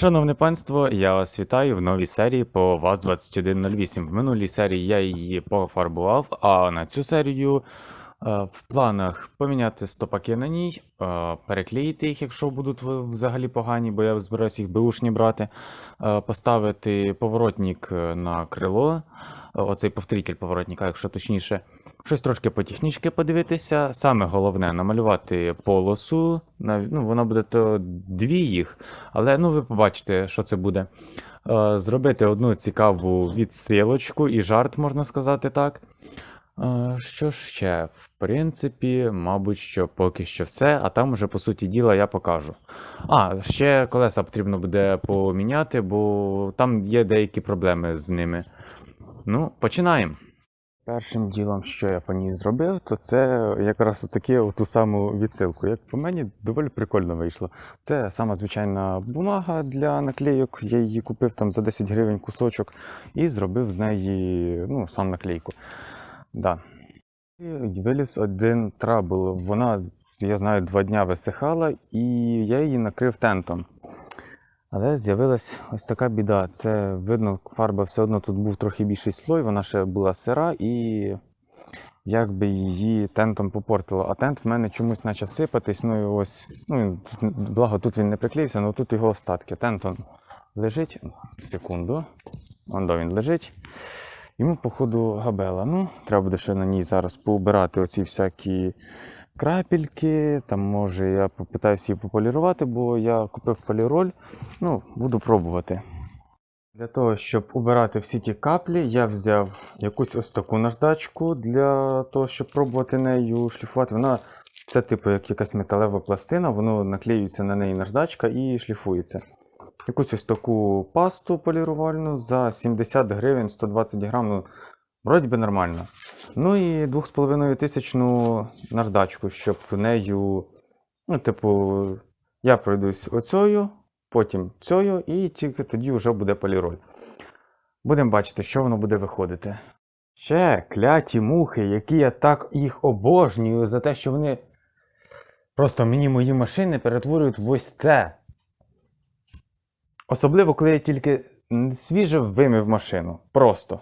Шановне панство, я вас вітаю в новій серії по ВАЗ-2108. В минулій серії я її пофарбував, а на цю серію е, в планах поміняти стопаки на ній, е, переклеїти їх, якщо будуть взагалі погані, бо я збираюся їх беушні брати, е, поставити поворотник на крило, оцей повторитель поворотника, якщо точніше. Щось трошки по технічки подивитися. Саме головне намалювати полосу. Ну, вона буде то дві їх, але ну ви побачите, що це буде. Е, Зробити одну цікаву відсилочку і жарт, можна сказати так. Е, Що ж ще? В принципі, мабуть, що поки що все, а там уже, по суті діла, я покажу. А, ще колеса потрібно буде поміняти, бо там є деякі проблеми з ними. Ну, починаємо. Першим ділом, що я по ній зробив, то це якраз таки ту саму відсилку. Як по мені доволі прикольно вийшло. Це сама звичайна бумага для наклейок. Я її купив там за 10 гривень кусочок і зробив з неї ну, сам наклейку. Да. І виліз один трабл. Вона, я знаю, два дня висихала, і я її накрив тентом. Але з'явилась ось така біда. Це видно, фарба все одно тут був трохи більший слой, вона ще була сира і якби її тентом попортило. А тент в мене чомусь почав сипатись. Ну і ось, ну благо тут він не приклеївся, але тут його остатки. Тент он лежить. Секунду. Вон до він лежить. Йому, походу, габела. Ну, треба буде ще на ній зараз поубирати оці всякі крапельки. Там, може, я попитаюся її пополірувати, бо я купив поліроль. Ну, буду пробувати. Для того, щоб убирати всі ті каплі, я взяв якусь ось таку наждачку для того, щоб пробувати нею шліфувати. Вона це типу як якась металева пластина, воно наклеюється на неї наждачка і шліфується. Якусь ось таку пасту полірувальну за 70 гривень 120 грам. Ну, вроді би нормально. Ну і 2,5 тисячну наждачку, щоб нею, ну, типу, я пройдусь оцею, потім цією, і тільки тоді вже буде поліроль. Будемо бачити, що воно буде виходити. Ще кляті мухи, які я так їх обожнюю за те, що вони просто мені мої машини перетворюють в ось це. Особливо, коли я тільки свіже вимив машину. Просто.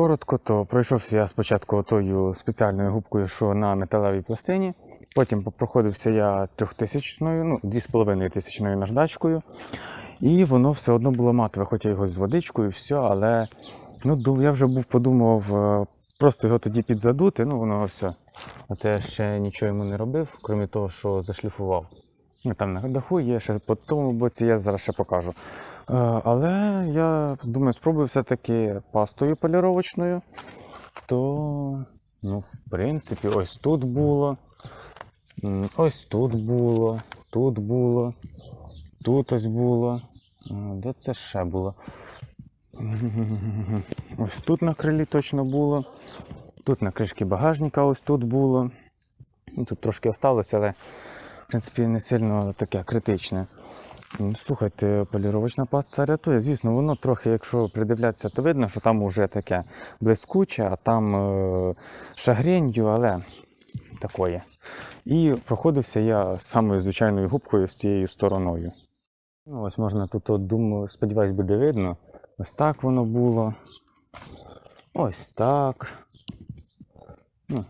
Коротко, то пройшовся я спочатку тою спеціальною губкою, що на металевій пластині. Потім проходився я трьохтисячною, ну, дві з половиною тисячною наждачкою. І воно все одно було матове, хоч я його з водичкою, все, але ну, я вже був подумав е, Просто його тоді підзадути, ну воно все. Оце я ще нічого йому не робив, крім того, що зашліфував. Ну, Там на даху є ще по тому боці, я зараз ще покажу. Е, Але я думаю, спробую все-таки пастою поліровочною. То, ну, в принципі, ось тут було. Ось тут було, тут було, тут ось було. Де це ще було? Ось тут на крилі точно було. Тут на кришці багажника ось тут було. Ну, Тут трошки осталося, але в принципі не сильно таке критичне. Слухайте, поліровочна паста рятує. Звісно, воно трохи, якщо придивлятися, то видно, що там вже таке блискуче, а там е, шагренью, але такое. І проходився я самою звичайною губкою з цією стороною. Ну, ось можна тут, от, думаю, сподіваюсь, буде видно. Ось так воно було. Ось так. Ну,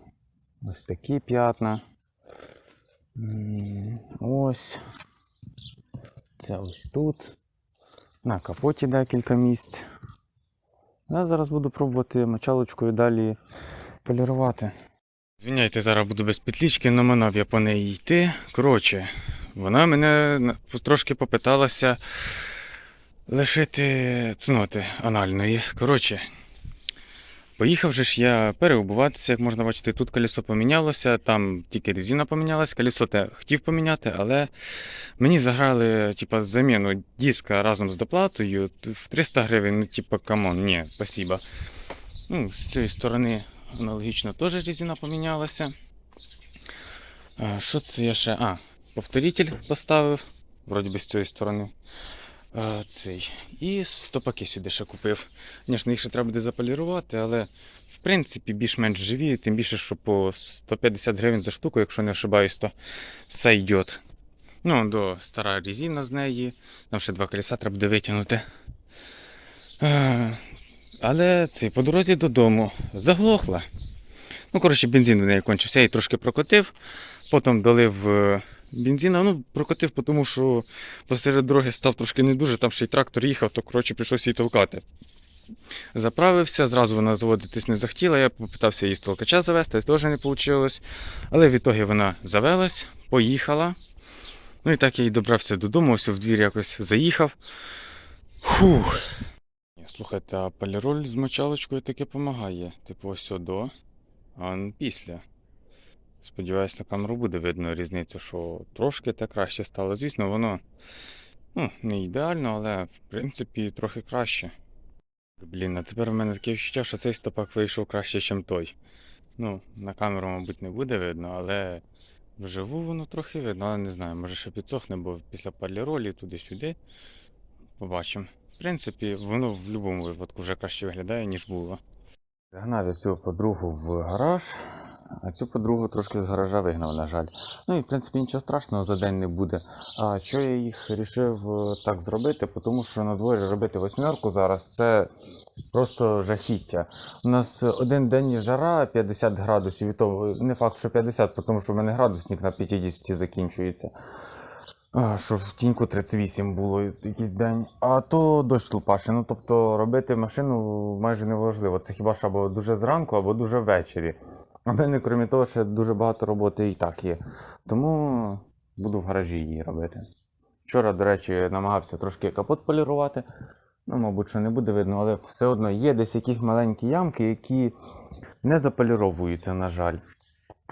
ось такі п'ятна. Ось. Це ось тут. На капоті декілька місць. Я зараз буду пробувати мочалочкою далі полірувати. Звіняйте, зараз буду без петлічки, номинав я по неї йти. Коротше, вона мене трошки попиталася лишити цноти анальної. Коротше, поїхав ж я переобуватися, як можна бачити, тут колесо помінялося, там тільки резина помінялась, колесо те хотів поміняти, але мені заграли типа, заміну диска разом з доплатою в 300 гривень, ну типа, камон, ні, спасибо. Ну, з цієї сторони аналогічно теж резина помінялася. Що це я ще? А, повторитель поставив, вроді би з цієї сторони. А, цей. І стопаки сюди ще купив. Звісно, їх ще треба буде заполірувати, але в принципі більш-менш живі, тим більше, що по 150 гривень за штуку, якщо не ошибаюсь, то все йде. Ну, до стара резина з неї. Там ще два колеса треба буде витягнути. А, але це, по дорозі додому заглохла. Ну, коротше, бензин в неї кончився, я її трошки прокотив, потім долив е, бензина. Ну, прокотив, тому що посеред дороги став трошки не дуже, там ще й трактор їхав, то коротше прийшлося її толкати. Заправився, зразу вона заводитись не захотіла. Я попитався її з толкача завести, теж не вийшло. Але в ітогі вона завелась, поїхала. Ну і так я і добрався додому, ось в двір якось заїхав. Фух. Слухайте, а поліроль з мочалочкою таки допомагає. Типу ось до, а після. Сподіваюсь, на камеру буде видно різницю, що трошки так краще стало. Звісно, воно ну, не ідеально, але в принципі трохи краще. Блін, а тепер в мене таке відчуття, що цей стопак вийшов краще, ніж той. Ну, на камеру, мабуть, не буде видно, але вживу воно трохи видно, але не знаю, може ще підсохне, бо після поліролі туди-сюди. Побачимо. В принципі, воно в будь-якому випадку вже краще виглядає, ніж було. Загнав я цю подругу в гараж, а цю подругу трошки з гаража вигнав, на жаль. Ну і в принципі нічого страшного за день не буде. А що я їх вирішив е, так зробити? Тому що на дворі робити восьмерку зараз це просто жахіття. У нас один день жара 50 градусів, і то не факт, що 50, тому що в мене градусник на 50 закінчується. Що в тіньку 38 було якийсь день. А то дощ лупаше. Ну тобто робити машину майже неважливо. Це хіба що або дуже зранку, або дуже ввечері. А в мене, крім того, ще дуже багато роботи і так є. Тому буду в гаражі її робити. Вчора, до речі, намагався трошки капот полірувати. Ну, мабуть, що не буде видно, але все одно є десь якісь маленькі ямки, які не заполіровуються, на жаль.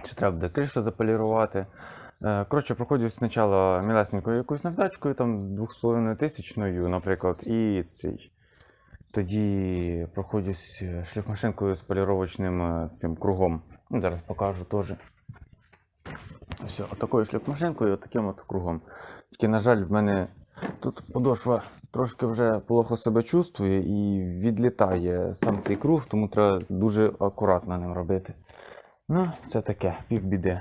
Чи треба буде кришу заполірувати. Е, Коротше, проходжу спочатку мілесенькою якоюсь наждачкою, там 2,5 тисячною, наприклад, і цей. Тоді проходжусь е, шліфмашинкою з поліровочним е, цим кругом. Ну, зараз покажу теж. Ось отакою шліфмашинкою, отаким от кругом. Тільки, на жаль, в мене тут подошва трошки вже плохо себе чувствує і відлітає сам цей круг, тому треба дуже акуратно ним робити. Ну, це таке, півбіди.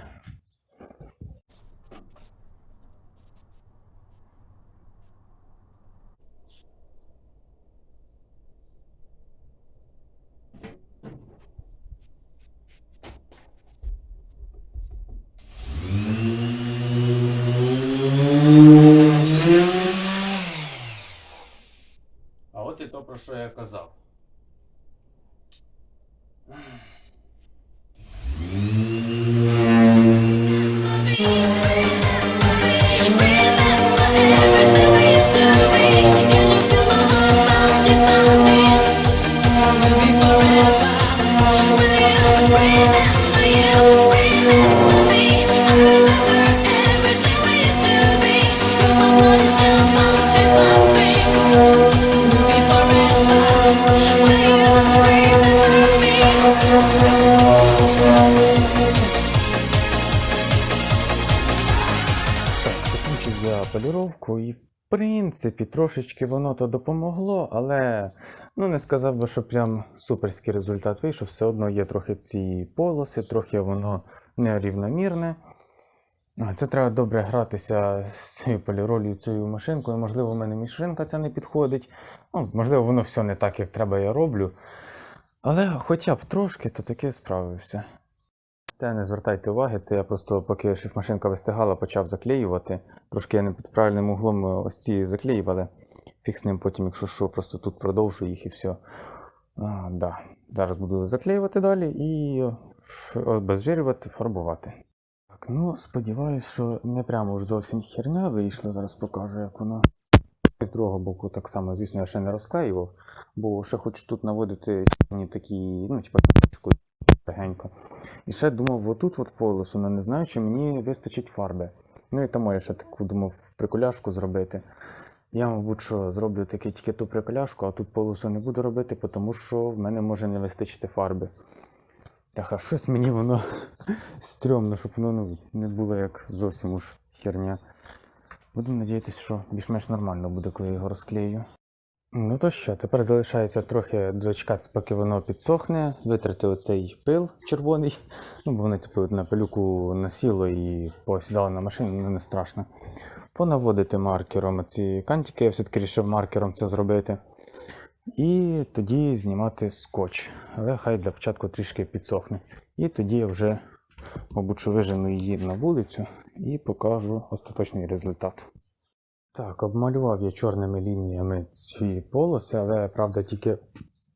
А от і то, про що я казав. Принципі трошечки воно то допомогло, але ну не сказав би, що прям суперський результат вийшов. Все одно є трохи ці полоси, трохи воно нерівномірне. Це треба добре гратися з цією поліролью, цією машинкою. Можливо, в мене машинка ця не підходить. Ну, можливо, воно все не так, як треба, я роблю. Але хоча б трошки, то таки справився. Це не звертайте уваги, це я просто, поки шифмашинка вистигала, почав заклеювати. Трошки я не під правильним углом е, ось ці заклеювали. Фіг з ним потім, якщо що, просто тут продовжу їх і все. А, да. Зараз буду заклеювати далі і ш- обезжирювати, фарбувати. Так, ну сподіваюсь, що не прямо уж зовсім херня вийшла. Зараз покажу, як воно. З другого боку так само, звісно, я ще не розклеював, бо ще хочу тут наводити такі, ну, кнопочку легенько. І ще думав, отут от полосу, але не знаю, чи мені вистачить фарби. Ну і тому я ще таку думав приколяшку зробити. Я, мабуть, що зроблю таки тільки ту приколяшку, а тут полосу не буду робити, тому що в мене може не вистачити фарби. Бляха, щось мені воно стрьомно, щоб воно ну, не було як зовсім уж херня. Будемо надіятися, що більш-менш нормально буде, коли я його розклею. Ну то що, тепер залишається трохи дочекатися, поки воно підсохне, витрати оцей пил червоний. Ну, бо воно типу на пилюку насіло і посідало на машину, ну не страшно. Понаводити маркером ці кантики, я все-таки вирішив маркером це зробити. І тоді знімати скотч. Але хай для початку трішки підсохне. І тоді я вже, мабуть, вижену її на вулицю і покажу остаточний результат. Так, обмалював я чорними лініями ці полоси, але правда тільки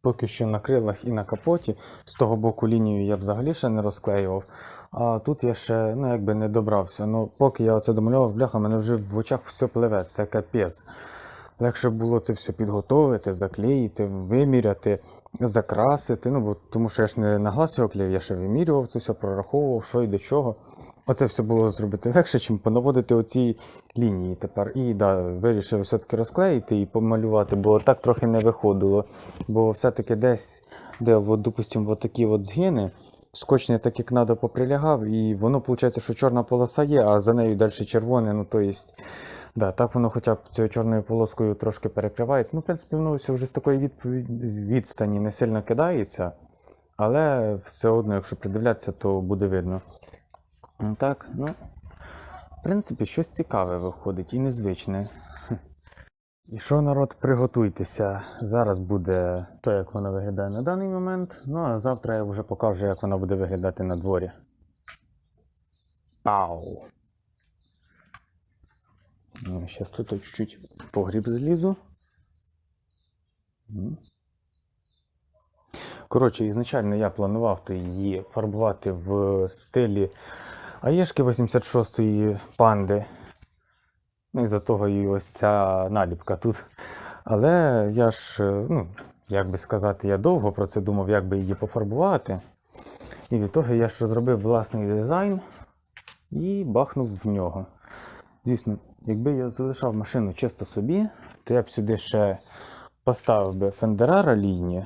поки що на крилах і на капоті. З того боку лінію я взагалі ще не розклеював. А тут я ще ну, якби не добрався. Ну, поки я оце домалював, бляха, мене вже в очах все пливе, це капець. Легше було це все підготовити, заклеїти, виміряти, закрасити. Ну, бо, тому що я ж не на глаз його клеїв, я ще вимірював це все, прораховував, що і до чого. Оце все було зробити легше, чим понаводити оці лінії тепер. І да, вирішив все-таки розклеїти і помалювати, бо так трохи не виходило. Бо все-таки десь, де, от, такі от згини, скотч не так, як треба, поприлягав, і воно виходить, що чорна полоса є, а за нею далі червоне. Ну, то єсть, да, так воно хоча б цією чорною полоскою трошки перекривається. Ну, в принципі, воно все вже з такої відповідь- відстані не сильно кидається, але все одно, якщо придивлятися, то буде видно. Ну, Так, ну, в принципі, щось цікаве виходить і незвичне. І що, народ, приготуйтеся. Зараз буде то, як вона виглядає на даний момент. Ну а завтра я вже покажу, як вона буде виглядати на дворі. Пау! Ну, Зараз тут чуть-чуть погріб злізу. Коротше, ізначально я планував її фарбувати в стилі Аєшки 86-ї панди. Ну і за того і ось ця наліпка тут. Але я ж, е, ну, як би сказати, я довго про це думав, як би її пофарбувати. І від того я ж зробив власний дизайн і бахнув в нього. Звісно, якби я залишав машину чисто собі, то я б сюди ще поставив би фендера лінії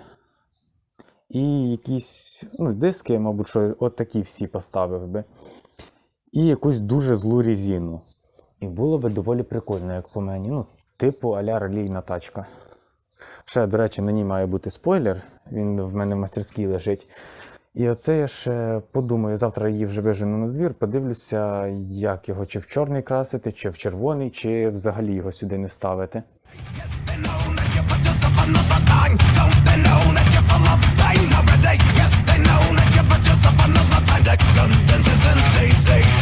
і якісь ну, диски, мабуть, що от такі всі поставив би. І якусь дуже злу резину. І було би доволі прикольно, як по мені. Ну, типу аля релійна тачка. Ще, до речі, на ній має бути спойлер, він в мене в мастерській лежить. І оце я ще подумаю, завтра її вже вижену на двір, подивлюся, як його чи в чорний красити, чи в червоний, чи взагалі його сюди не ставити. They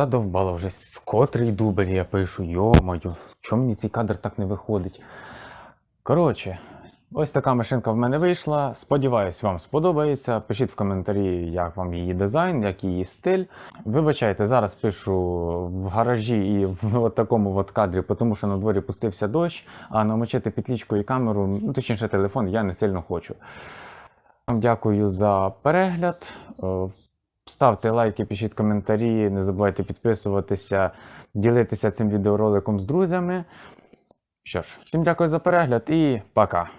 Задовбало вже з котрий дубль я пишу, йомаю, чому мені цей кадр так не виходить? Коротше, Ось така машинка в мене вийшла. Сподіваюсь, вам сподобається. Пишіть в коментарі, як вам її дизайн, як її стиль. Вибачайте, зараз пишу в гаражі і в от такому от кадрі, тому що на дворі пустився дощ, а намочити петлічку і камеру, ну точніше телефон, я не сильно хочу. Дякую за перегляд. Ставте лайки, пишіть коментарі, не забувайте підписуватися, ділитися цим відеороликом з друзями. Що ж, всім дякую за перегляд і пока.